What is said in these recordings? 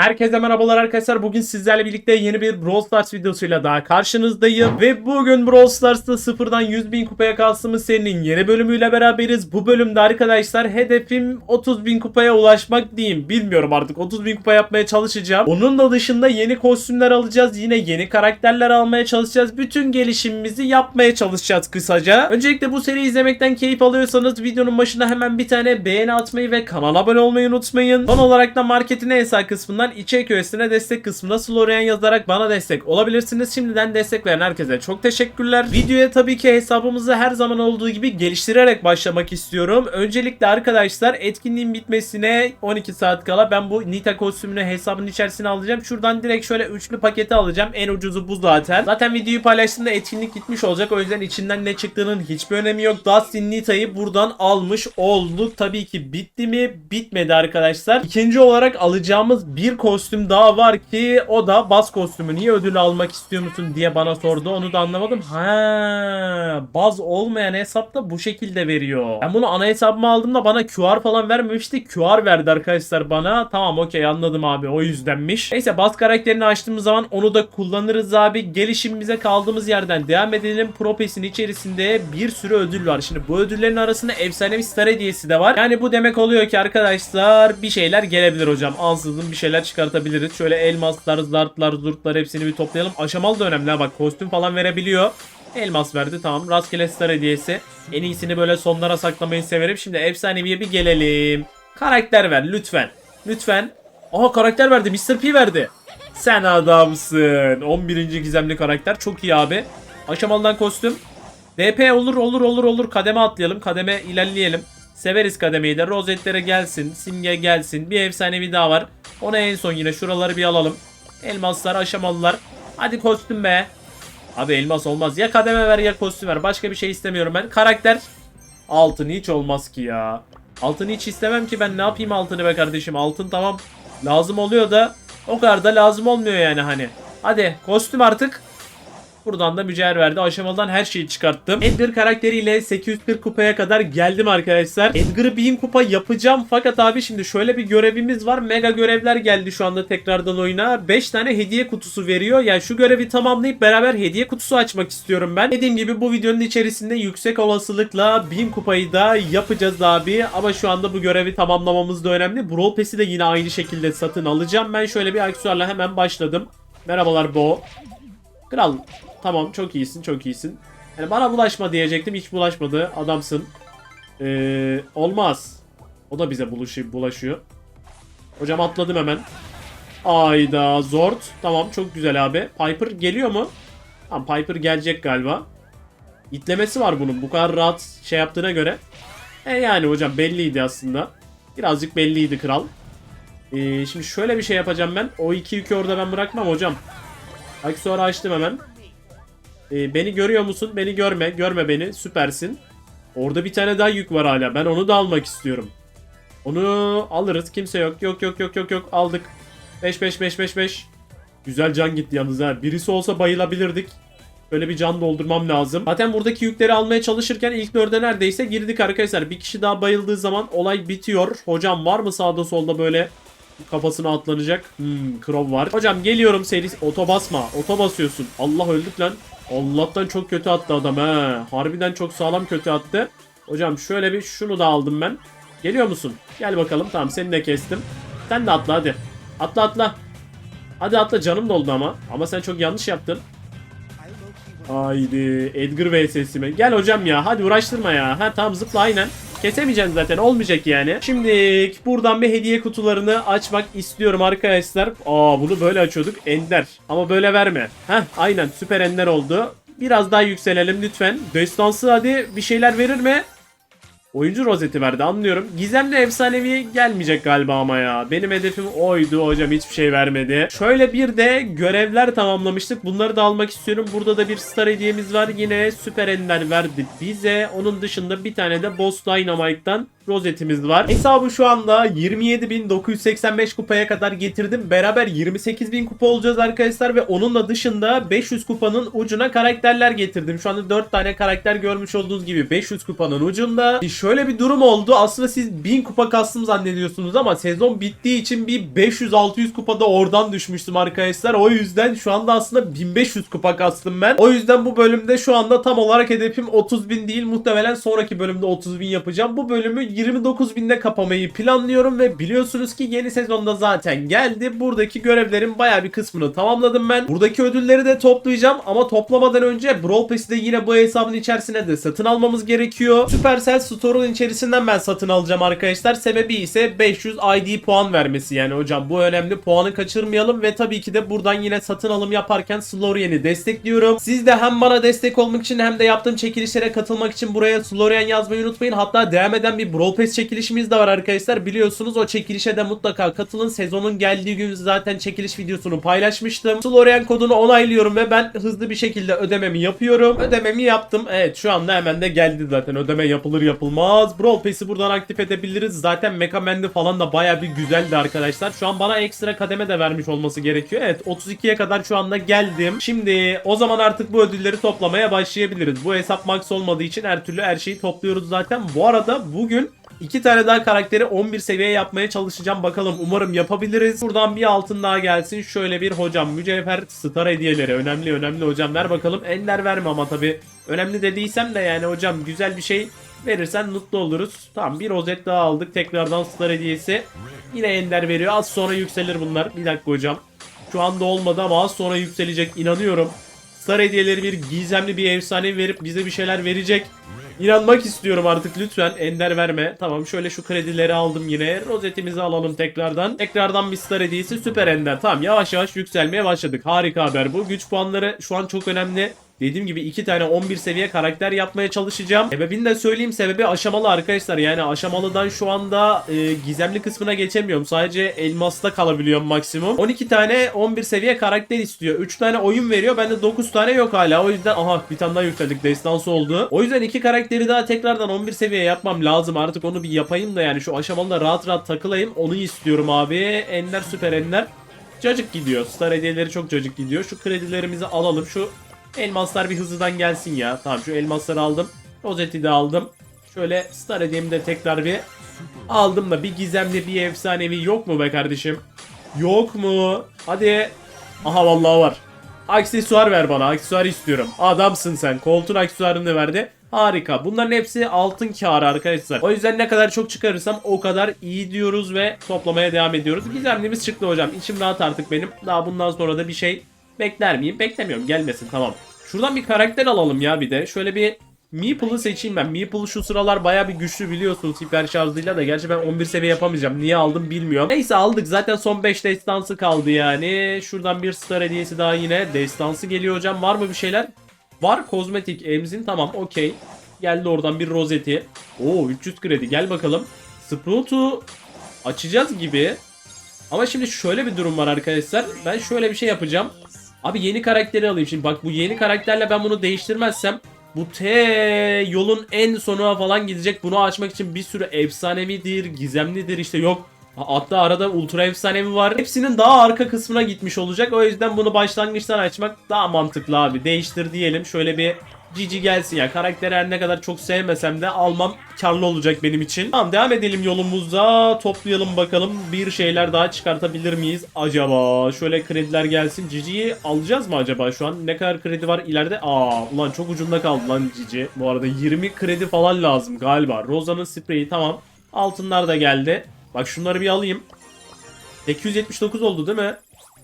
Herkese merhabalar arkadaşlar. Bugün sizlerle birlikte yeni bir Brawl Stars videosuyla daha karşınızdayım. Ve bugün Brawl Stars'ta sıfırdan 100 bin kupaya kastımız serinin yeni bölümüyle beraberiz. Bu bölümde arkadaşlar hedefim 30 bin kupaya ulaşmak diyeyim. Bilmiyorum artık 30 bin kupa yapmaya çalışacağım. Onun da dışında yeni kostümler alacağız. Yine yeni karakterler almaya çalışacağız. Bütün gelişimimizi yapmaya çalışacağız kısaca. Öncelikle bu seriyi izlemekten keyif alıyorsanız videonun başına hemen bir tane beğeni atmayı ve kanala abone olmayı unutmayın. Son olarak da marketin en sağ kısmından içerik öğesine destek kısmında Slorian yazarak bana destek olabilirsiniz. Şimdiden destek veren herkese çok teşekkürler. Videoya tabii ki hesabımızı her zaman olduğu gibi geliştirerek başlamak istiyorum. Öncelikle arkadaşlar etkinliğin bitmesine 12 saat kala ben bu Nita kostümünü hesabın içerisine alacağım. Şuradan direkt şöyle üçlü paketi alacağım. En ucuzu bu zaten. Zaten videoyu paylaştığımda etkinlik gitmiş olacak. O yüzden içinden ne çıktığının hiçbir önemi yok. Dustin Nita'yı buradan almış olduk. Tabii ki bitti mi? Bitmedi arkadaşlar. İkinci olarak alacağımız bir kostüm daha var ki o da baz kostümü. Niye ödül almak istiyor musun diye bana sordu. Onu da anlamadım. Ha, baz olmayan hesapta bu şekilde veriyor. Ben bunu ana hesabıma aldığımda bana QR falan vermemişti. QR verdi arkadaşlar bana. Tamam okey anladım abi o yüzdenmiş. Neyse baz karakterini açtığımız zaman onu da kullanırız abi. Gelişimimize kaldığımız yerden devam edelim. Propes'in içerisinde bir sürü ödül var. Şimdi bu ödüllerin arasında efsanevi star hediyesi de var. Yani bu demek oluyor ki arkadaşlar bir şeyler gelebilir hocam. Ansızın bir şeyler çıkartabiliriz. Şöyle elmaslar, zartlar, zurtlar hepsini bir toplayalım. Aşamalı da önemli bak kostüm falan verebiliyor. Elmas verdi tamam. Rastgele star hediyesi. En iyisini böyle sonlara saklamayı severim. Şimdi efsaneviye bir gelelim. Karakter ver lütfen. Lütfen. Aha karakter verdi. Mr. P verdi. Sen adamsın. 11. gizemli karakter. Çok iyi abi. Aşamalıdan kostüm. DP olur olur olur olur. Kademe atlayalım. Kademe ilerleyelim. Severiz kademeyi de. Rozetlere gelsin. Simge gelsin. Bir efsanevi daha var. Ona en son yine şuraları bir alalım. Elmaslar aşamalılar. Hadi kostüm be. Abi elmas olmaz. Ya kademe ver ya kostüm ver. Başka bir şey istemiyorum ben. Karakter. Altın hiç olmaz ki ya. Altın hiç istemem ki ben ne yapayım altını be kardeşim. Altın tamam lazım oluyor da o kadar da lazım olmuyor yani hani. Hadi kostüm artık. Buradan da mücevher verdi. Aşamadan her şeyi çıkarttım. Edgar karakteriyle 840 kupaya kadar geldim arkadaşlar. Edgar'ı 1000 kupa yapacağım. Fakat abi şimdi şöyle bir görevimiz var. Mega görevler geldi şu anda tekrardan oyuna. 5 tane hediye kutusu veriyor. Yani şu görevi tamamlayıp beraber hediye kutusu açmak istiyorum ben. Dediğim gibi bu videonun içerisinde yüksek olasılıkla 1000 kupayı da yapacağız abi. Ama şu anda bu görevi tamamlamamız da önemli. Brawl Pass'i de yine aynı şekilde satın alacağım. Ben şöyle bir aksesuarla hemen başladım. Merhabalar Bo. Kral tamam çok iyisin çok iyisin. Yani bana bulaşma diyecektim hiç bulaşmadı adamsın. Ee, olmaz. O da bize bulaşı, bulaşıyor. Hocam atladım hemen. Ayda Zord. Tamam çok güzel abi. Piper geliyor mu? Tamam Piper gelecek galiba. İtlemesi var bunun bu kadar rahat şey yaptığına göre. E yani hocam belliydi aslında. Birazcık belliydi kral. Ee, şimdi şöyle bir şey yapacağım ben. O iki yükü orada ben bırakmam hocam. Aksesuarı açtım hemen. Ee, beni görüyor musun? Beni görme. Görme beni. Süpersin. Orada bir tane daha yük var hala. Ben onu da almak istiyorum. Onu alırız. Kimse yok. Yok yok yok yok yok. Aldık. 5 5 5 5 5. Güzel can gitti yalnız ha. Birisi olsa bayılabilirdik. Böyle bir can doldurmam lazım. Zaten buradaki yükleri almaya çalışırken ilk dörde neredeyse girdik arkadaşlar. Bir kişi daha bayıldığı zaman olay bitiyor. Hocam var mı sağda solda böyle kafasına atlanacak? Hmm, Crow var. Hocam geliyorum serisi. Oto basma. Oto basıyorsun. Allah öldük lan. Allah'tan çok kötü attı adam he. Harbiden çok sağlam kötü attı. Hocam şöyle bir şunu da aldım ben. Geliyor musun? Gel bakalım. Tamam seni de kestim. Sen de atla hadi. Atla atla. Hadi atla canım doldu ama. Ama sen çok yanlış yaptın. Haydi Edgar vs mi? Gel hocam ya hadi uğraştırma ya. Ha tamam zıpla aynen. Kesemeyeceksin zaten olmayacak yani. Şimdi buradan bir hediye kutularını açmak istiyorum arkadaşlar. Aa bunu böyle açıyorduk. Ender. Ama böyle verme. Heh aynen süper ender oldu. Biraz daha yükselelim lütfen. Destansı hadi bir şeyler verir mi? Oyuncu rozeti verdi anlıyorum. Gizemli efsanevi gelmeyecek galiba ama ya. Benim hedefim oydu hocam hiçbir şey vermedi. Şöyle bir de görevler tamamlamıştık. Bunları da almak istiyorum. Burada da bir star hediyemiz var. Yine süper ender verdi bize. Onun dışında bir tane de boss dynamite'dan rozetimiz var. Hesabı şu anda 27.985 kupaya kadar getirdim. Beraber 28.000 kupa olacağız arkadaşlar ve onunla dışında 500 kupanın ucuna karakterler getirdim. Şu anda 4 tane karakter görmüş olduğunuz gibi 500 kupanın ucunda. E, Şöyle bir durum oldu. Aslında siz 1000 kupa kastım zannediyorsunuz ama sezon bittiği için bir 500-600 kupada oradan düşmüştüm arkadaşlar. O yüzden şu anda aslında 1500 kupa kastım ben. O yüzden bu bölümde şu anda tam olarak hedefim 30.000 değil. Muhtemelen sonraki bölümde 30.000 yapacağım. Bu bölümü 29.000'de kapamayı planlıyorum ve biliyorsunuz ki yeni sezonda zaten geldi. Buradaki görevlerin baya bir kısmını tamamladım ben. Buradaki ödülleri de toplayacağım ama toplamadan önce Brawl Pass'i de yine bu hesabın içerisine de satın almamız gerekiyor. Supercell Store'un içerisinden ben satın alacağım arkadaşlar. Sebebi ise 500 ID puan vermesi yani hocam. Bu önemli. Puanı kaçırmayalım ve tabii ki de buradan yine satın alım yaparken Slorian'i destekliyorum. Siz de hem bana destek olmak için hem de yaptığım çekilişlere katılmak için buraya Slorian yazmayı unutmayın. Hatta devam eden bir Brawl Pass çekilişimiz de var arkadaşlar. Biliyorsunuz o çekilişe de mutlaka katılın. Sezonun geldiği gün zaten çekiliş videosunu paylaşmıştım. Slorian kodunu onaylıyorum ve ben hızlı bir şekilde ödememi yapıyorum. Ödememi yaptım. Evet şu anda hemen de geldi zaten. Ödeme yapılır yapılmaz. Brawl Pass'i buradan aktif edebiliriz. Zaten Mecha Man'di falan da baya bir güzeldi arkadaşlar. Şu an bana ekstra kademe de vermiş olması gerekiyor. Evet 32'ye kadar şu anda geldim. Şimdi o zaman artık bu ödülleri toplamaya başlayabiliriz. Bu hesap max olmadığı için her türlü her şeyi topluyoruz zaten. Bu arada bugün İki tane daha karakteri 11 seviye yapmaya çalışacağım. Bakalım umarım yapabiliriz. Buradan bir altın daha gelsin. Şöyle bir hocam mücevher star hediyeleri. Önemli önemli hocam ver bakalım. Ender verme ama tabi. Önemli dediysem de yani hocam güzel bir şey verirsen mutlu oluruz. Tamam bir rozet daha aldık. Tekrardan star hediyesi. Yine ender veriyor. Az sonra yükselir bunlar. Bir dakika hocam. Şu anda olmadı ama az sonra yükselecek. inanıyorum. Star hediyeleri bir gizemli bir efsane verip bize bir şeyler verecek. İnanmak istiyorum artık lütfen ender verme. Tamam şöyle şu kredileri aldım yine. Rozetimizi alalım tekrardan. Tekrardan bir star hediyesi süper ender. Tamam yavaş yavaş yükselmeye başladık. Harika haber bu. Güç puanları şu an çok önemli. Dediğim gibi iki tane 11 seviye karakter yapmaya çalışacağım. Sebebini de söyleyeyim sebebi aşamalı arkadaşlar. Yani aşamalıdan şu anda e, gizemli kısmına geçemiyorum. Sadece elmasta kalabiliyorum maksimum. 12 tane 11 seviye karakter istiyor. 3 tane oyun veriyor. Bende 9 tane yok hala. O yüzden aha bir tane daha yükseldik. Destansı oldu. O yüzden iki karakteri daha tekrardan 11 seviye yapmam lazım. Artık onu bir yapayım da yani şu aşamalıda rahat rahat takılayım. Onu istiyorum abi. Ender süper ender. Cacık gidiyor. Star hediyeleri çok cacık gidiyor. Şu kredilerimizi alalım. Şu Elmaslar bir hızlıdan gelsin ya. Tamam şu elmasları aldım. Rozeti de aldım. Şöyle star hediyemi de tekrar bir aldım da bir gizemli bir efsanevi yok mu be kardeşim? Yok mu? Hadi. Aha vallahi var. Aksesuar ver bana. Aksesuar istiyorum. Adamsın sen. Koltuğun aksesuarını verdi. Harika. Bunların hepsi altın kârı arkadaşlar. O yüzden ne kadar çok çıkarırsam o kadar iyi diyoruz ve toplamaya devam ediyoruz. Gizemlimiz çıktı hocam. İçim rahat artık benim. Daha bundan sonra da bir şey Bekler miyim? Beklemiyorum. Gelmesin tamam. Şuradan bir karakter alalım ya bir de. Şöyle bir Meeple'ı seçeyim ben. Meeple şu sıralar baya bir güçlü biliyorsunuz hiper şarjıyla da. Gerçi ben 11 seviye yapamayacağım. Niye aldım bilmiyorum. Neyse aldık. Zaten son 5 destansı kaldı yani. Şuradan bir star hediyesi daha yine. Destansı geliyor hocam. Var mı bir şeyler? Var kozmetik emzin tamam okey. Geldi oradan bir rozeti. Oo 300 kredi gel bakalım. Sprout'u açacağız gibi. Ama şimdi şöyle bir durum var arkadaşlar. Ben şöyle bir şey yapacağım. Abi yeni karakteri alayım şimdi. Bak bu yeni karakterle ben bunu değiştirmezsem bu T yolun en sonuna falan gidecek. Bunu açmak için bir sürü efsanevidir, gizemlidir işte yok. Hatta arada ultra efsanevi var. Hepsinin daha arka kısmına gitmiş olacak. O yüzden bunu başlangıçtan açmak daha mantıklı abi. Değiştir diyelim. Şöyle bir Cici gelsin ya. Karakteri her ne kadar çok sevmesem de almam karlı olacak benim için. Tamam devam edelim yolumuza. Toplayalım bakalım. Bir şeyler daha çıkartabilir miyiz acaba? Şöyle krediler gelsin. Cici'yi alacağız mı acaba şu an? Ne kadar kredi var ileride? Aa ulan çok ucunda kaldı lan Cici. Bu arada 20 kredi falan lazım galiba. Roza'nın spreyi tamam. Altınlar da geldi. Bak şunları bir alayım. 879 oldu değil mi?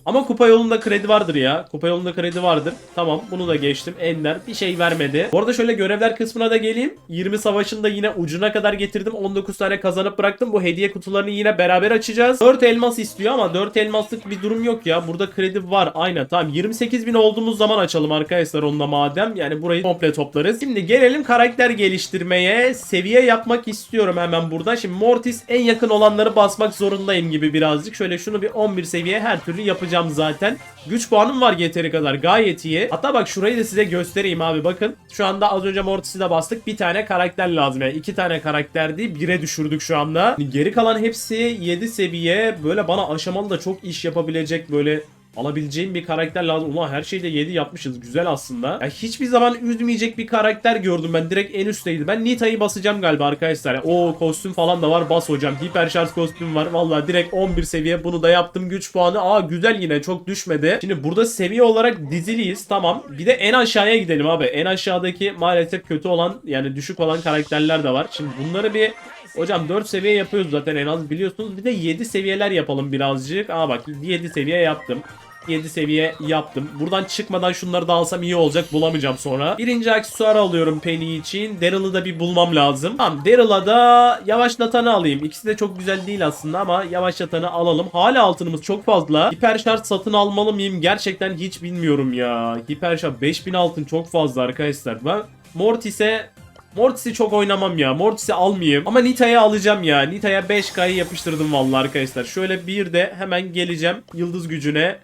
Ama kupa yolunda kredi vardır ya. Kupa yolunda kredi vardır. Tamam bunu da geçtim. Ender bir şey vermedi. Bu arada şöyle görevler kısmına da geleyim. 20 savaşında yine ucuna kadar getirdim. 19 tane kazanıp bıraktım. Bu hediye kutularını yine beraber açacağız. 4 elmas istiyor ama 4 elmaslık bir durum yok ya. Burada kredi var. Aynen tamam. 28 bin olduğumuz zaman açalım arkadaşlar onunla madem. Yani burayı komple toplarız. Şimdi gelelim karakter geliştirmeye. Seviye yapmak istiyorum hemen burada. Şimdi Mortis en yakın olanları basmak zorundayım gibi birazcık. Şöyle şunu bir 11 seviye her türlü yapacağım basmayacağım zaten. Güç puanım var yeteri kadar gayet iyi. Hatta bak şurayı da size göstereyim abi bakın. Şu anda az önce Mortis'i de bastık. Bir tane karakter lazım yani. iki tane karakter değil. Bire düşürdük şu anda. Geri kalan hepsi 7 seviye. Böyle bana aşamalı da çok iş yapabilecek böyle alabileceğim bir karakter lazım. Ulan her şeyde 7 yapmışız. Güzel aslında. Ya hiçbir zaman üzmeyecek bir karakter gördüm ben. Direkt en üstteydi. Ben Nita'yı basacağım galiba arkadaşlar. O kostüm falan da var. Bas hocam. Hiper şarj kostüm var. Vallahi direkt 11 seviye. Bunu da yaptım. Güç puanı. Aa güzel yine. Çok düşmedi. Şimdi burada seviye olarak diziliyiz. Tamam. Bir de en aşağıya gidelim abi. En aşağıdaki maalesef kötü olan yani düşük olan karakterler de var. Şimdi bunları bir Hocam 4 seviye yapıyoruz zaten en az biliyorsunuz. Bir de 7 seviyeler yapalım birazcık. Aa bak 7 seviye yaptım. 7 seviye yaptım. Buradan çıkmadan şunları da alsam iyi olacak. Bulamayacağım sonra. Birinci aksesuar alıyorum Penny için. Daryl'ı da bir bulmam lazım. Tamam Daryl'a da yavaşlatanı alayım. İkisi de çok güzel değil aslında ama yavaşlatanı alalım. Hala altınımız çok fazla. Hiper şarj satın almalı mıyım? Gerçekten hiç bilmiyorum ya. Hiper şarj 5000 altın çok fazla arkadaşlar. Ben Mortis'e Mortis'i çok oynamam ya. Mortis'i almayayım. Ama Nita'yı alacağım ya. Nita'ya 5K'yı yapıştırdım vallahi arkadaşlar. Şöyle bir de hemen geleceğim yıldız gücüne.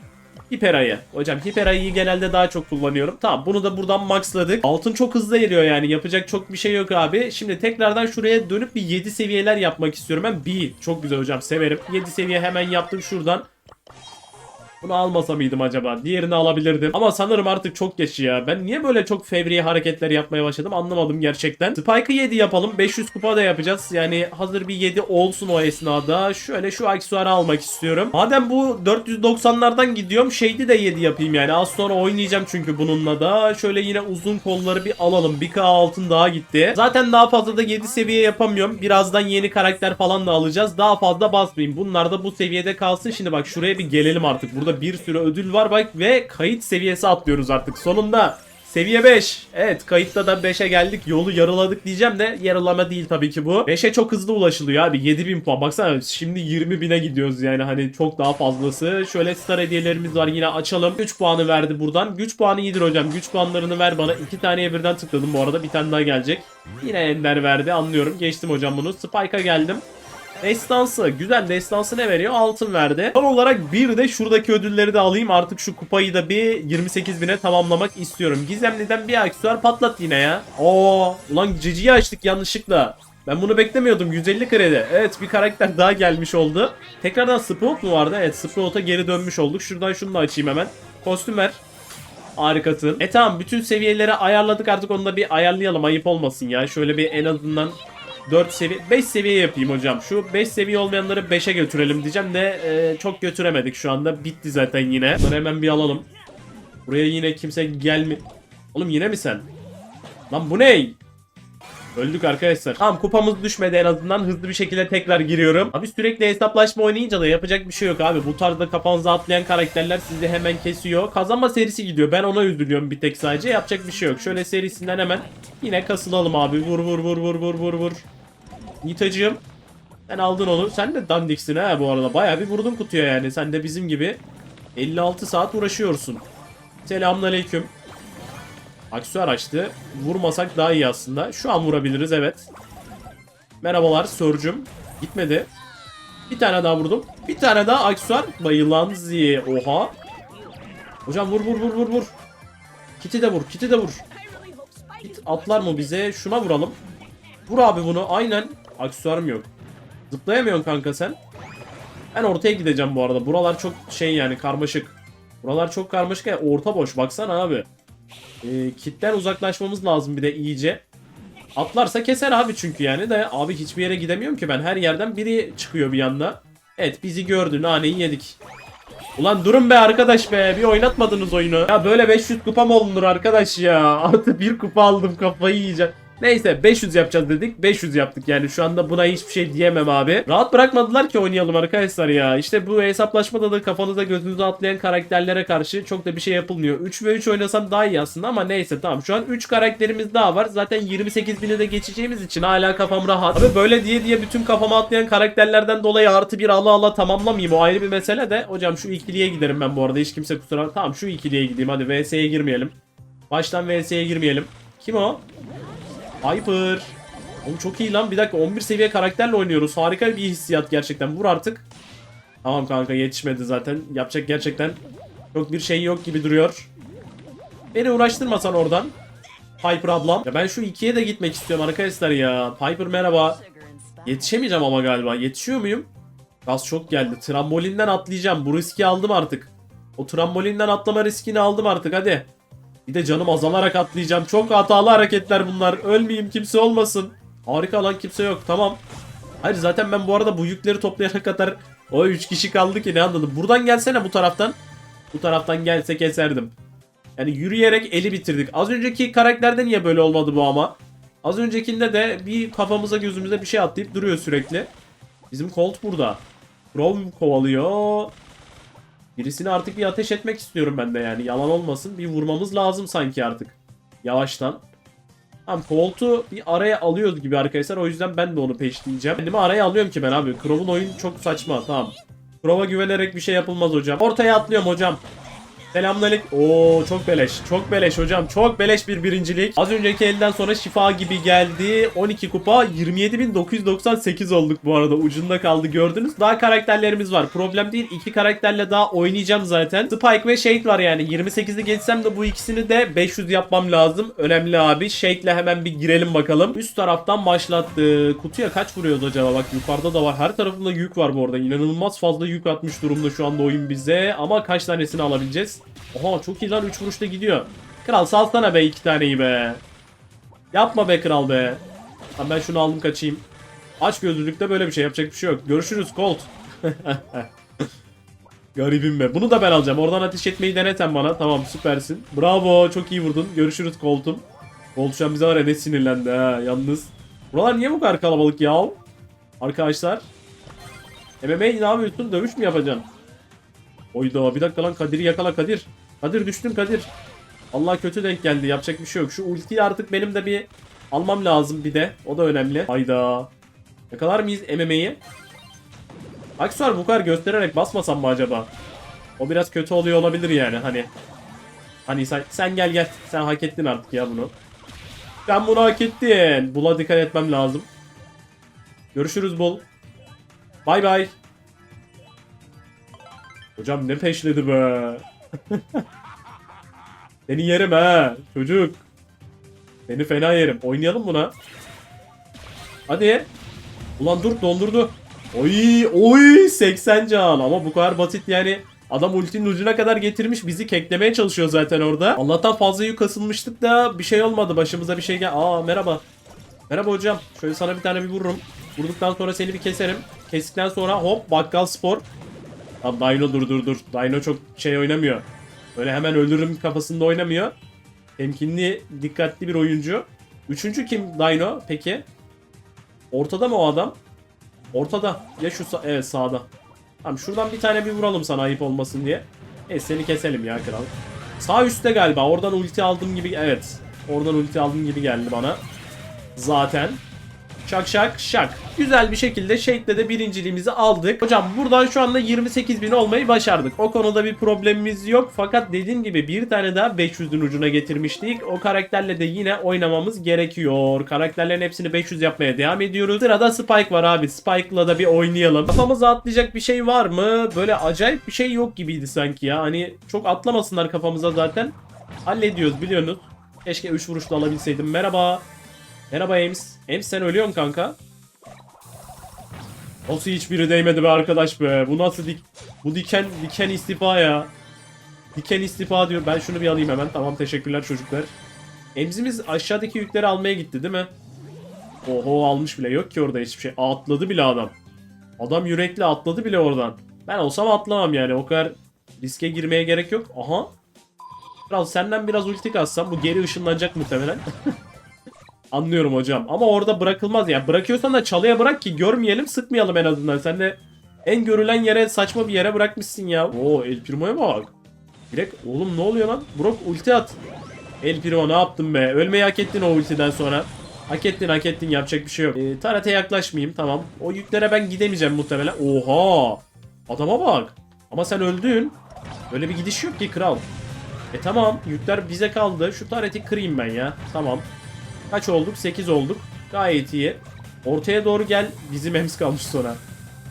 Hiperayı. Hocam Hiperayı'yı genelde daha çok kullanıyorum. Tamam bunu da buradan maxladık. Altın çok hızlı eriyor yani. Yapacak çok bir şey yok abi. Şimdi tekrardan şuraya dönüp bir 7 seviyeler yapmak istiyorum. Ben bir. Çok güzel hocam severim. 7 seviye hemen yaptım şuradan. Bunu almasa mıydım acaba? Diğerini alabilirdim. Ama sanırım artık çok geç ya. Ben niye böyle çok fevri hareketler yapmaya başladım anlamadım gerçekten. Spike'ı 7 yapalım. 500 kupa da yapacağız. Yani hazır bir 7 olsun o esnada. Şöyle şu aksesuarı almak istiyorum. Madem bu 490'lardan gidiyorum. Şeydi de 7 yapayım yani. Az sonra oynayacağım çünkü bununla da. Şöyle yine uzun kolları bir alalım. 1K altın daha gitti. Zaten daha fazla da 7 seviye yapamıyorum. Birazdan yeni karakter falan da alacağız. Daha fazla basmayayım. Bunlar da bu seviyede kalsın. Şimdi bak şuraya bir gelelim artık. Burada bir sürü ödül var bak ve kayıt seviyesi atlıyoruz artık. Sonunda Seviye 5. Evet kayıtta da 5'e geldik. Yolu yarıladık diyeceğim de yarılama değil tabii ki bu. 5'e çok hızlı ulaşılıyor abi. 7000 puan. Baksana şimdi 20.000'e gidiyoruz yani hani çok daha fazlası. Şöyle star hediyelerimiz var yine açalım. 3 puanı verdi buradan. Güç puanı iyidir hocam. Güç puanlarını ver bana. 2 taneye birden tıkladım bu arada. Bir tane daha gelecek. Yine Ender verdi anlıyorum. Geçtim hocam bunu. Spike'a geldim. Destansı. Güzel. Destansı ne veriyor? Altın verdi. Son olarak bir de şuradaki ödülleri de alayım. Artık şu kupayı da bir 28 bine tamamlamak istiyorum. Gizemli'den bir aksesuar patlat yine ya. Oo, ulan ciciyi açtık yanlışlıkla. Ben bunu beklemiyordum. 150 kredi. Evet bir karakter daha gelmiş oldu. Tekrardan Sprout mu vardı? Evet Sprout'a geri dönmüş olduk. Şuradan şunu da açayım hemen. Kostüm ver. Harikasın. E tamam bütün seviyeleri ayarladık artık onu da bir ayarlayalım ayıp olmasın ya. Şöyle bir en azından 4 seviye 5 seviye yapayım hocam. Şu 5 seviye olmayanları 5'e götürelim diyeceğim de e, çok götüremedik şu anda. Bitti zaten yine. Bunları hemen bir alalım. Buraya yine kimse gelmi... Oğlum yine mi sen? Lan bu ne? Öldük arkadaşlar. Tamam kupamız düşmedi en azından hızlı bir şekilde tekrar giriyorum. Abi sürekli hesaplaşma oynayınca da yapacak bir şey yok abi. Bu tarzda kafanıza atlayan karakterler sizi hemen kesiyor. Kazanma serisi gidiyor. Ben ona üzülüyorum bir tek sadece. Yapacak bir şey yok. Şöyle serisinden hemen yine kasılalım abi. Vur vur vur vur vur vur vur. Nitacığım. Sen aldın onu. Sen de dandiksin ha bu arada. Baya bir vurdun kutuya yani. Sen de bizim gibi 56 saat uğraşıyorsun. Selamünaleyküm. Aksesuar açtı. Vurmasak daha iyi aslında. Şu an vurabiliriz evet. Merhabalar Sörcüm. Gitmedi. Bir tane daha vurdum. Bir tane daha aksesuar. Bayılan ziye. Oha. Hocam vur vur vur vur vur. Kiti de vur. Kiti de vur. Kit atlar mı bize? Şuna vuralım. Vur abi bunu. Aynen. Aksesuarım yok. Zıplayamıyorsun kanka sen. Ben ortaya gideceğim bu arada. Buralar çok şey yani karmaşık. Buralar çok karmaşık. Yani orta boş. Baksana abi. Ee, kitten uzaklaşmamız lazım bir de iyice. Atlarsa keser abi çünkü yani de abi hiçbir yere gidemiyorum ki ben. Her yerden biri çıkıyor bir anda. Evet bizi gördü. Naneyi yedik. Ulan durun be arkadaş be. Bir oynatmadınız oyunu. Ya böyle 500 kupa mı olunur arkadaş ya? Artı bir kupa aldım kafayı yiyeceğim. Neyse 500 yapacağız dedik. 500 yaptık yani şu anda buna hiçbir şey diyemem abi. Rahat bırakmadılar ki oynayalım arkadaşlar ya. İşte bu hesaplaşmada da kafanıza gözünüze atlayan karakterlere karşı çok da bir şey yapılmıyor. 3 ve 3 oynasam daha iyi aslında ama neyse tamam. Şu an 3 karakterimiz daha var. Zaten 28 bini de geçeceğimiz için hala kafam rahat. Abi böyle diye diye bütün kafama atlayan karakterlerden dolayı artı bir ala ala tamamlamayayım. O ayrı bir mesele de. Hocam şu ikiliye giderim ben bu arada. Hiç kimse kusura Tamam şu ikiliye gideyim. Hadi VS'ye girmeyelim. Baştan VS'ye girmeyelim. Kim o? Hyper. Oğlum çok iyi lan. Bir dakika 11 seviye karakterle oynuyoruz. Harika bir hissiyat gerçekten. Vur artık. Tamam kanka yetişmedi zaten. Yapacak gerçekten çok bir şey yok gibi duruyor. Beni uğraştırmasan oradan. Piper ablam. Ya ben şu ikiye de gitmek istiyorum arkadaşlar ya. Piper merhaba. Yetişemeyeceğim ama galiba. Yetişiyor muyum? Gaz çok geldi. Trambolinden atlayacağım. Bu riski aldım artık. O trambolinden atlama riskini aldım artık hadi. Bir de canım azalarak atlayacağım. Çok hatalı hareketler bunlar. Ölmeyeyim kimse olmasın. Harika lan kimse yok. Tamam. Hayır zaten ben bu arada bu yükleri toplayana kadar o 3 kişi kaldı ki ne anladım. Buradan gelsene bu taraftan. Bu taraftan gelse keserdim. Yani yürüyerek eli bitirdik. Az önceki karakterde niye böyle olmadı bu ama? Az öncekinde de bir kafamıza gözümüze bir şey atlayıp duruyor sürekli. Bizim Colt burada. Crow kovalıyor. Birisini artık bir ateş etmek istiyorum ben de yani. Yalan olmasın. Bir vurmamız lazım sanki artık. Yavaştan. Tamam Colt'u bir araya alıyoruz gibi arkadaşlar. O yüzden ben de onu peşleyeceğim. Kendimi araya alıyorum ki ben abi. Crow'un oyun çok saçma. Tamam. Crow'a güvenerek bir şey yapılmaz hocam. Ortaya atlıyorum hocam. Selamünaleyküm. Oo çok beleş. Çok beleş hocam. Çok beleş bir birincilik. Az önceki elden sonra şifa gibi geldi. 12 kupa 27.998 olduk bu arada. Ucunda kaldı gördünüz. Daha karakterlerimiz var. Problem değil. İki karakterle daha oynayacağım zaten. Spike ve Shade var yani. 28'i geçsem de bu ikisini de 500 yapmam lazım. Önemli abi. Shade'le hemen bir girelim bakalım. Üst taraftan başlattı. Kutuya kaç vuruyoruz acaba? Bak yukarıda da var. Her tarafında yük var bu arada. İnanılmaz fazla yük atmış durumda şu anda oyun bize. Ama kaç tanesini alabileceğiz? Oha çok iyi lan 3 vuruşta gidiyor. Kral salsana be iki taneyi be. Yapma be kral be. Tamam ben şunu aldım kaçayım. Aç gözlülükte böyle bir şey yapacak bir şey yok. Görüşürüz Colt. Garibim be. Bunu da ben alacağım. Oradan ateş etmeyi deneten bana. Tamam süpersin. Bravo çok iyi vurdun. Görüşürüz Colt'um. Colt şu an bize var ya ne sinirlendi ha yalnız. Buralar niye bu kadar kalabalık ya? Arkadaşlar. MMA ne yapıyorsun? Dövüş mü yapacaksın? Oyda bir dakika lan Kadir'i yakala Kadir. Kadir düştün Kadir. Allah kötü denk geldi yapacak bir şey yok. Şu ultiyi artık benim de bir almam lazım bir de. O da önemli. Hayda. Yakalar mıyız MMA'yi? Aksuar bu kadar göstererek basmasam mı acaba? O biraz kötü oluyor olabilir yani hani. Hani sen, sen gel gel. Sen hak ettin artık ya bunu. Sen bunu hak ettin. Bula dikkat etmem lazım. Görüşürüz Bul. Bay bay. Hocam ne peşledi be. Seni yerim ha çocuk. Seni fena yerim. Oynayalım buna. Hadi. Ulan dur dondurdu. Oy oy 80 can ama bu kadar basit yani. Adam ultinin ucuna kadar getirmiş bizi keklemeye çalışıyor zaten orada. Allah'tan fazla yük kasılmıştık da bir şey olmadı başımıza bir şey gel. Aa merhaba. Merhaba hocam. Şöyle sana bir tane bir vururum. Vurduktan sonra seni bir keserim. Kestikten sonra hop bakkal spor. Abi Dino dur dur dur. Dino çok şey oynamıyor. Böyle hemen öldürürüm kafasında oynamıyor. Temkinli, dikkatli bir oyuncu. Üçüncü kim Dino peki? Ortada mı o adam? Ortada. Ya şu sa- evet sağda. Tamam şuradan bir tane bir vuralım sana ayıp olmasın diye. E seni keselim ya kral. Sağ üstte galiba. Oradan ulti aldım gibi. Evet. Oradan ulti aldım gibi geldi bana. Zaten. Şak şak şak. Güzel bir şekilde Shade'le de birinciliğimizi aldık. Hocam buradan şu anda 28.000 olmayı başardık. O konuda bir problemimiz yok. Fakat dediğim gibi bir tane daha 500'ün ucuna getirmiştik. O karakterle de yine oynamamız gerekiyor. Karakterlerin hepsini 500 yapmaya devam ediyoruz. Sırada Spike var abi. Spike'la da bir oynayalım. Kafamıza atlayacak bir şey var mı? Böyle acayip bir şey yok gibiydi sanki ya. Hani çok atlamasınlar kafamıza zaten. Hallediyoruz biliyorsunuz. Keşke 3 vuruşla alabilseydim. Merhaba. Merhaba Ames. Ames sen ölüyorsun kanka. Nasıl hiçbiri değmedi be arkadaş be. Bu nasıl dik... Bu diken diken istifa ya. Diken istifa diyor. Ben şunu bir alayım hemen. Tamam teşekkürler çocuklar. Emzimiz aşağıdaki yükleri almaya gitti değil mi? Oho almış bile. Yok ki orada hiçbir şey. Atladı bile adam. Adam yürekli atladı bile oradan. Ben olsam atlamam yani. O kadar riske girmeye gerek yok. Aha. Kral senden biraz ulti kassam bu geri ışınlanacak muhtemelen. Anlıyorum hocam. Ama orada bırakılmaz ya. Bırakıyorsan da çalıya bırak ki görmeyelim sıkmayalım en azından. Sen de en görülen yere saçma bir yere bırakmışsın ya. Oo El Primo'ya bak. Direkt oğlum ne oluyor lan? Brock ulti at. El Primo ne yaptın be? Ölmeyi hak ettin o ultiden sonra. Hak ettin hak ettin yapacak bir şey yok. Ee, Tarat'e yaklaşmayayım tamam. O yüklere ben gidemeyeceğim muhtemelen. Oha. Adama bak. Ama sen öldün. Böyle bir gidiş yok ki kral. E tamam yükler bize kaldı. Şu Taret'i kırayım ben ya. Tamam. Kaç olduk? 8 olduk. Gayet iyi. Ortaya doğru gel. Bizim ems kalmış sonra.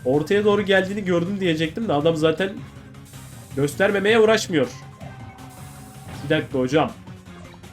Ortaya doğru geldiğini gördüm diyecektim de adam zaten göstermemeye uğraşmıyor. Bir dakika hocam.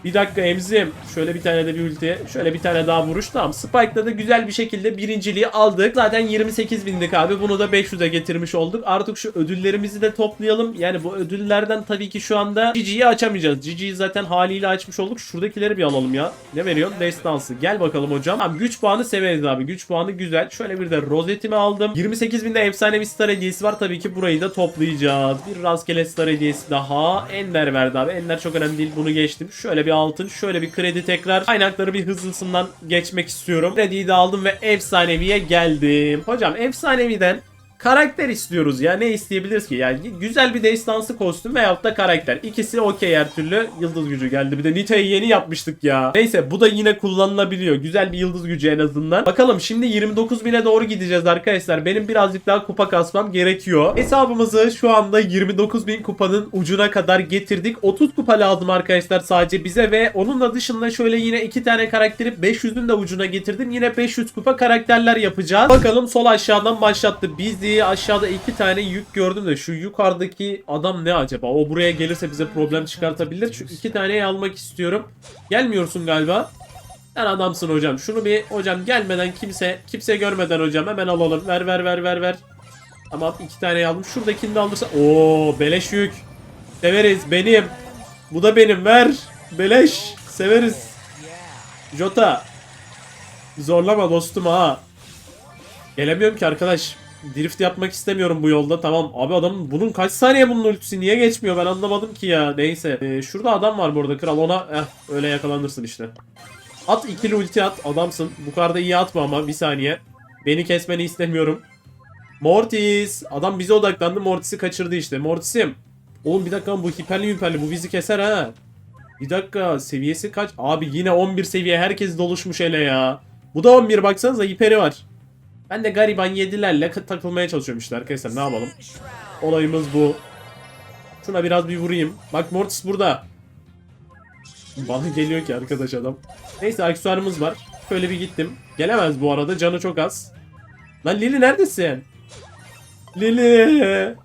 Bir dakika emzim. Şöyle bir tane de bir ulti. Şöyle bir tane daha vuruş. Tamam. Spike'la da güzel bir şekilde birinciliği aldık. Zaten 28 bindik abi. Bunu da 500'e getirmiş olduk. Artık şu ödüllerimizi de toplayalım. Yani bu ödüllerden tabii ki şu anda GG'yi açamayacağız. GG'yi zaten haliyle açmış olduk. Şuradakileri bir alalım ya. Ne veriyor? Destansı. Gel bakalım hocam. Tamam güç puanı severiz abi. Güç puanı güzel. Şöyle bir de rozetimi aldım. 28 binde efsanevi star hediyesi var. Tabii ki burayı da toplayacağız. Bir rastgele star hediyesi daha. Ender verdi abi. Ender çok önemli değil. Bunu geçtim. Şöyle bir altın. Şöyle bir kredi tekrar. Kaynakları bir hızlısından geçmek istiyorum. Krediyi de aldım ve efsaneviye geldim. Hocam efsaneviden karakter istiyoruz ya. Ne isteyebiliriz ki? Yani güzel bir destansı kostüm veyahut da karakter. İkisi okey her türlü. Yıldız gücü geldi. Bir de Nita'yı yeni yapmıştık ya. Neyse bu da yine kullanılabiliyor. Güzel bir yıldız gücü en azından. Bakalım şimdi 29.000'e doğru gideceğiz arkadaşlar. Benim birazcık daha kupa kasmam gerekiyor. Hesabımızı şu anda 29.000 kupanın ucuna kadar getirdik. 30 kupa lazım arkadaşlar sadece bize ve onunla dışında şöyle yine iki tane karakteri 500'ün de ucuna getirdim. Yine 500 kupa karakterler yapacağız. Bakalım sol aşağıdan başlattı bizi. Aşağıda iki tane yük gördüm de şu yukarıdaki adam ne acaba? O buraya gelirse bize problem çıkartabilir. Şu iki taneyi almak istiyorum. Gelmiyorsun galiba. Sen adamsın hocam. Şunu bir hocam gelmeden kimse kimse görmeden hocam hemen alalım. Ver ver ver ver ver. Tamam iki tane aldım. Şuradakini de alırsa. Oo beleş yük. Severiz benim. Bu da benim ver. Beleş. Severiz. Jota. Zorlama dostum ha. Gelemiyorum ki arkadaş. Drift yapmak istemiyorum bu yolda. Tamam abi adamın bunun kaç saniye bunun ultisi niye geçmiyor ben anlamadım ki ya. Neyse. Ee, şurada adam var burada kral ona eh, öyle yakalanırsın işte. At ikili ulti at adamsın. Bu kadar da iyi atma ama bir saniye. Beni kesmeni istemiyorum. Mortis. Adam bize odaklandı. Mortis'i kaçırdı işte. Mortis'im. Oğlum bir dakika bu hiperli hiperli bu bizi keser ha. Bir dakika seviyesi kaç? Abi yine 11 seviye herkes doluşmuş hele ya. Bu da 11 baksanıza hiperi var. Ben de gariban yedilerle takılmaya çalışıyorum işte arkadaşlar ne yapalım. Olayımız bu. Şuna biraz bir vurayım. Bak Mortis burada. Bana geliyor ki arkadaş adam. Neyse aksesuarımız var. Şöyle bir gittim. Gelemez bu arada canı çok az. Lan Lili neredesin? Lili.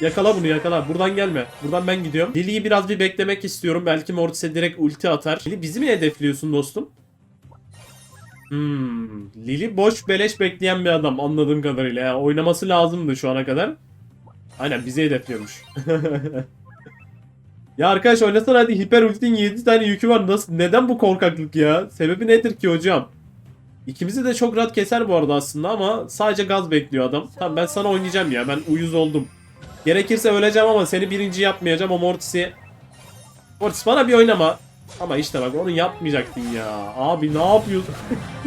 Yakala bunu yakala. Buradan gelme. Buradan ben gidiyorum. Lili'yi biraz bir beklemek istiyorum. Belki Mortis'e direkt ulti atar. Lili bizi mi hedefliyorsun dostum? Hmm. Lili boş beleş bekleyen bir adam anladığım kadarıyla. Ya, oynaması lazımdı şu ana kadar. Aynen bizi hedefliyormuş. ya arkadaş oynasana hadi hiper ultinin 7 tane yükü var. Nasıl neden bu korkaklık ya? Sebebi nedir ki hocam? İkimizi de çok rahat keser bu arada aslında ama sadece gaz bekliyor adam. Tamam ben sana oynayacağım ya. Ben uyuz oldum. Gerekirse öleceğim ama seni birinci yapmayacağım o Mortis'i. Mortis bana bir oynama. Ama işte bak onu yapmayacaktın ya. Abi ne yapıyorsun?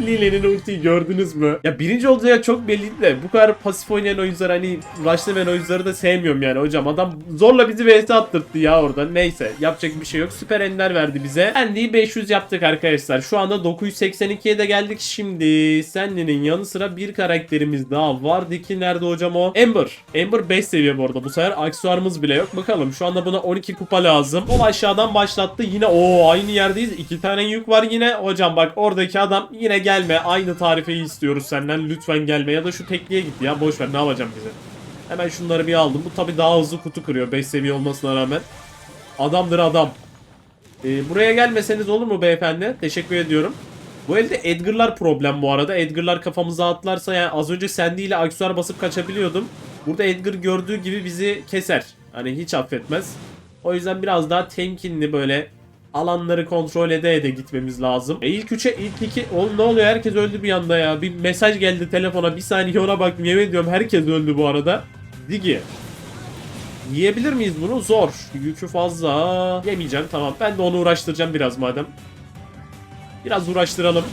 Lile'nin ultiyi gördünüz mü? Ya birinci olacağı çok belliydi de bu kadar pasif oynayan oyuncular hani rushlamayan oyuncuları da sevmiyorum yani hocam. Adam zorla bizi vs attırttı ya orada. Neyse yapacak bir şey yok. Süper ender verdi bize. Endi'yi 500 yaptık arkadaşlar. Şu anda 982'ye de geldik. Şimdi Sandy'nin yanı sıra bir karakterimiz daha vardı ki nerede hocam o? Ember. Ember 5 seviye bu arada. Bu sefer aksesuarımız bile yok. Bakalım şu anda buna 12 kupa lazım. O aşağıdan başlattı. Yine o aynı yerdeyiz. İki tane yük var yine. Hocam bak oradaki adam yine gelme. Aynı tarifeyi istiyoruz senden. Lütfen gelme. Ya da şu tekliğe git ya. Boş ver ne yapacağım bize. Hemen şunları bir aldım. Bu tabi daha hızlı kutu kırıyor 5 seviye olmasına rağmen. Adamdır adam. Ee, buraya gelmeseniz olur mu beyefendi? Teşekkür ediyorum. Bu elde Edgar'lar problem bu arada. Edgar'lar kafamıza atlarsa yani az önce Sandy ile aksesuar basıp kaçabiliyordum. Burada Edgar gördüğü gibi bizi keser. Hani hiç affetmez. O yüzden biraz daha temkinli böyle alanları kontrol ede ede gitmemiz lazım. E ilk 3'e ilk 2 oğlum ne oluyor herkes öldü bir anda ya. Bir mesaj geldi telefona bir saniye ona baktım yemin ediyorum herkes öldü bu arada. Digi. Yiyebilir miyiz bunu? Zor. Yükü fazla. Yemeyeceğim tamam. Ben de onu uğraştıracağım biraz madem. Biraz uğraştıralım.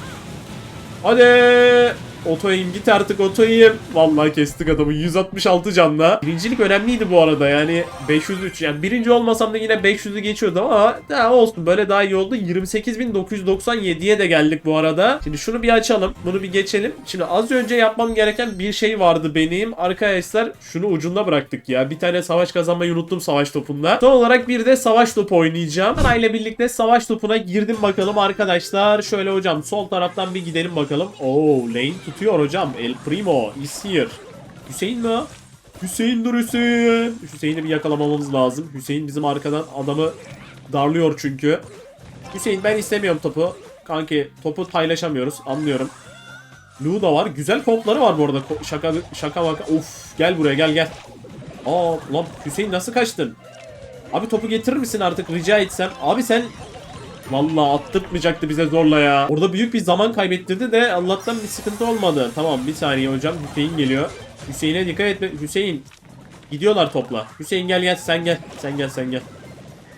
Hadi. Otoyim git artık otoyim. Vallahi kestik adamı 166 canla. Birincilik önemliydi bu arada yani 503 yani birinci olmasam da yine 500'ü geçiyordu ama daha olsun böyle daha iyi oldu. 28.997'ye de geldik bu arada. Şimdi şunu bir açalım. Bunu bir geçelim. Şimdi az önce yapmam gereken bir şey vardı benim. Arkadaşlar şunu ucunda bıraktık ya. Bir tane savaş kazanmayı unuttum savaş topunda. Son olarak bir de savaş topu oynayacağım. Parayla birlikte savaş topuna girdim bakalım arkadaşlar. Şöyle hocam sol taraftan bir gidelim bakalım. Oo lane tutuyor hocam. El Primo is here. Hüseyin mi? Hüseyin dur Hüseyin. Hüseyin'i bir yakalamamız lazım. Hüseyin bizim arkadan adamı darlıyor çünkü. Hüseyin ben istemiyorum topu. Kanki topu paylaşamıyoruz anlıyorum. Lu da var. Güzel kompları var bu arada. Şaka şaka bak. Of gel buraya gel gel. Aa ulan Hüseyin nasıl kaçtın? Abi topu getirir misin artık rica etsem? Abi sen Vallahi attırtmayacaktı bize zorla ya. Orada büyük bir zaman kaybettirdi de Allah'tan bir sıkıntı olmadı. Tamam bir saniye hocam. Hüseyin geliyor. Hüseyin'e dikkat etme. Hüseyin. Gidiyorlar topla. Hüseyin gel gel sen gel. Sen gel sen gel.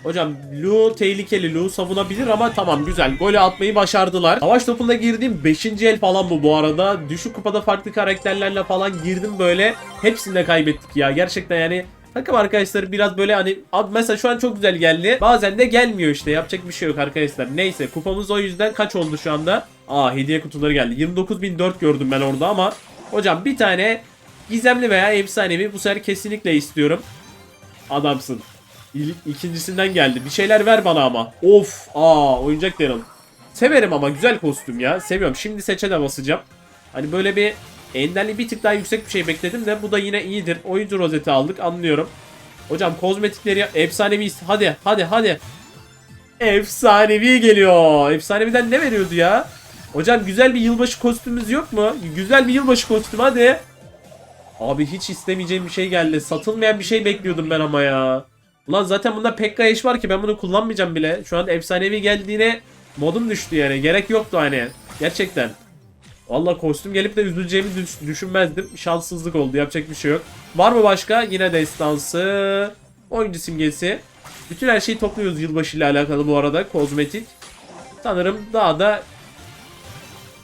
Hocam Lu tehlikeli. Lu savunabilir ama tamam güzel. Golü atmayı başardılar. Savaş topunda girdiğim 5. el falan bu bu arada. Düşük kupada farklı karakterlerle falan girdim böyle. Hepsini de kaybettik ya. Gerçekten yani Takım arkadaşları biraz böyle hani abi mesela şu an çok güzel geldi. Bazen de gelmiyor işte. Yapacak bir şey yok arkadaşlar. Neyse kupamız o yüzden kaç oldu şu anda? Aa hediye kutuları geldi. 29.004 gördüm ben orada ama hocam bir tane gizemli veya efsanevi bu sefer kesinlikle istiyorum. Adamsın. İlk, ikincisinden geldi. Bir şeyler ver bana ama. Of. Aa oyuncak Daryl. Severim ama güzel kostüm ya. Seviyorum. Şimdi seçe de basacağım. Hani böyle bir enderli bir tık daha yüksek bir şey bekledim de bu da yine iyidir. Oyuncu rozeti aldık anlıyorum. Hocam kozmetikleri efsanevi hadi hadi hadi. Efsanevi geliyor. Efsaneviden ne veriyordu ya? Hocam güzel bir yılbaşı kostümümüz yok mu? Güzel bir yılbaşı kostüm hadi. Abi hiç istemeyeceğim bir şey geldi. Satılmayan bir şey bekliyordum ben ama ya. Ulan zaten bunda Pekka eş var ki ben bunu kullanmayacağım bile. Şu an efsanevi geldiğine modum düştü yani. Gerek yoktu hani. Gerçekten. Valla kostüm gelip de üzüleceğimi düş- düşünmezdim. Şanssızlık oldu. Yapacak bir şey yok. Var mı başka? Yine destansı. Oyuncu simgesi. Bütün her şeyi topluyoruz yılbaşı ile alakalı bu arada. Kozmetik. Sanırım daha da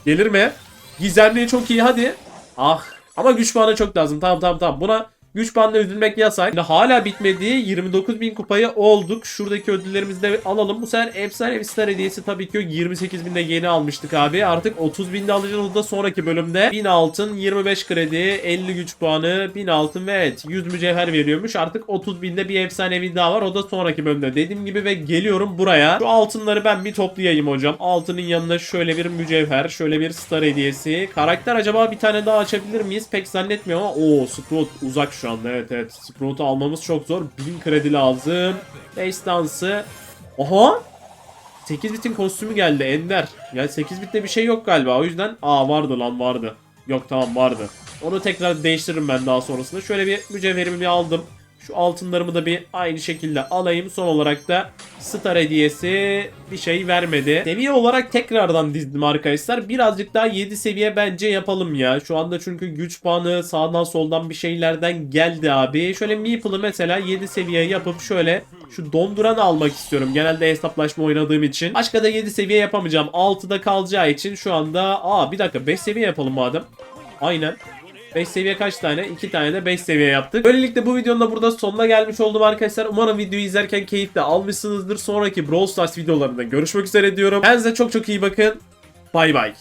gelir mi? Gizemli çok iyi hadi. Ah. Ama güç puanı çok lazım. Tamam tamam tamam. Buna güç puanına üzülmek yasak. Şimdi hala bitmedi. 29.000 kupayı olduk. Şuradaki ödüllerimizi de alalım. Bu sefer efsane star hediyesi tabii ki yok. 28.000'de yeni almıştık abi. Artık 30.000'de alacağız o da sonraki bölümde. 1000 altın, 25 kredi, 50 güç puanı, 1000 altın ve evet 100 mücevher veriyormuş. Artık 30.000'de bir efsanevi daha var. O da sonraki bölümde. Dediğim gibi ve geliyorum buraya. Şu altınları ben bir toplayayım hocam. Altının yanına şöyle bir mücevher, şöyle bir star hediyesi. Karakter acaba bir tane daha açabilir miyiz? Pek zannetmiyorum ama o Sprout uzak şu anda. Evet evet. Sprout'u almamız çok zor. 1000 kredi lazım. Destansı. Oha! 8 bitin kostümü geldi Ender. Ya 8 bitte bir şey yok galiba. O yüzden aa vardı lan vardı. Yok tamam vardı. Onu tekrar değiştiririm ben daha sonrasında. Şöyle bir mücevherimi bir aldım. Şu altınlarımı da bir aynı şekilde alayım. Son olarak da Star hediyesi bir şey vermedi. Seviye olarak tekrardan dizdim arkadaşlar. Birazcık daha 7 seviye bence yapalım ya. Şu anda çünkü güç puanı sağdan soldan bir şeylerden geldi abi. Şöyle Meeple'ı mesela 7 seviye yapıp şöyle şu donduranı almak istiyorum. Genelde hesaplaşma oynadığım için. Başka da 7 seviye yapamayacağım. 6'da kalacağı için şu anda... Aa bir dakika 5 seviye yapalım madem. Aynen. 5 seviye kaç tane? 2 tane de 5 seviye yaptık. Böylelikle bu videonun da burada sonuna gelmiş oldum arkadaşlar. Umarım videoyu izlerken keyifle almışsınızdır. Sonraki Brawl Stars videolarında görüşmek üzere diyorum. Kendinize çok çok iyi bakın. Bay bay.